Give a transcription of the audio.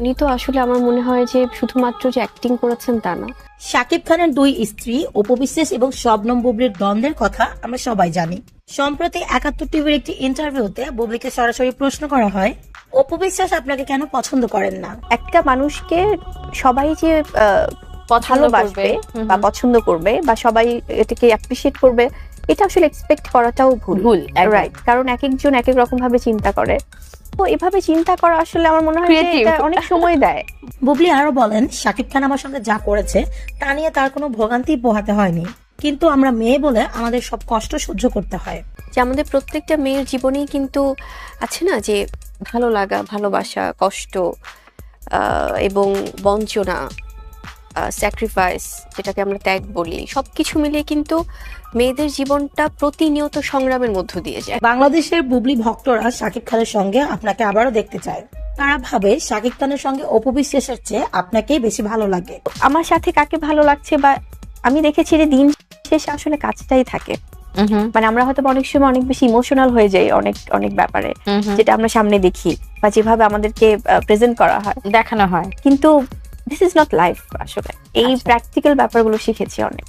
উনি তো আসলে আমার মনে হয় যে শুধুমাত্র যে অ্যাক্টিং করেছেন তা না। শাকিব খানের দুই স্ত্রী উপবিশ্বাস এবং শবনম বুবলির দ্বন্দ্বের কথা আমরা সবাই জানি। সম্প্রতি একাত্তর টিভির একটি ইন্টারভিউতে বুবলিকে সরাসরি প্রশ্ন করা হয় অপবিশ্বাস আপনাকে কেন পছন্দ করেন না? একটা মানুষকে সবাই যে ভালোবাসবে বা পছন্দ করবে বা সবাই এটাকে অ্যাপ্রিসিয়েট করবে এটা আসলে এক্সপেক্ট করাটাও ভুল। ভুল, রাইট কারণ এক একজন এক এক রকম ভাবে চিন্তা করে। তো এভাবে চিন্তা করা আসলে আমার মনে হয় যে এটা অনেক সময় দেয়। বুবলি আরও বলেন শাকিব খান আমার সঙ্গে যা করেছে তা নিয়ে তার কোনো ভোগান্তি পোহাতে হয়নি। কিন্তু আমরা মেয়ে বলে আমাদের সব কষ্ট সহ্য করতে হয়। যে আমাদের প্রত্যেকটা মেয়ের জীবনেই কিন্তু আছে না যে ভালো লাগা ভালোবাসা কষ্ট আহ, এবং বঞ্চনা। স্যাক্রিফাইস যেটাকে আমরা ত্যাগ বলি সবকিছু মিলিয়ে কিন্তু মেয়েদের জীবনটা প্রতিনিয়ত সংগ্রামের মধ্য দিয়ে যায়। বাংলাদেশের বুবলি ভক্তরা শাকিব খানের সঙ্গে আপনাকে আবারও দেখতে চায়। তারা ভাবে শাকিব খানের সঙ্গে অপবিশ্বাসের চেয়ে আপনাকেই বেশি ভালো লাগে। আমার সাথে কাকে ভালো লাগছে বা আমি দেখেছি যে দিন শেষে আসলে কাজটাই থাকে। মানে আমরা হয়তো অনেক সময় অনেক বেশি ইমোশনাল হয়ে যাই অনেক অনেক ব্যাপারে। যেটা আমরা সামনে দেখি বা যেভাবে আমাদেরকে প্রেজেন্ট করা হয়। দেখানো হয়। কিন্তু দিস ইজ নট লাইফ আসলে এই আচ্ছা। প্র্যাকটিক্যাল ব্যাপারগুলো শিখেছি অনেক।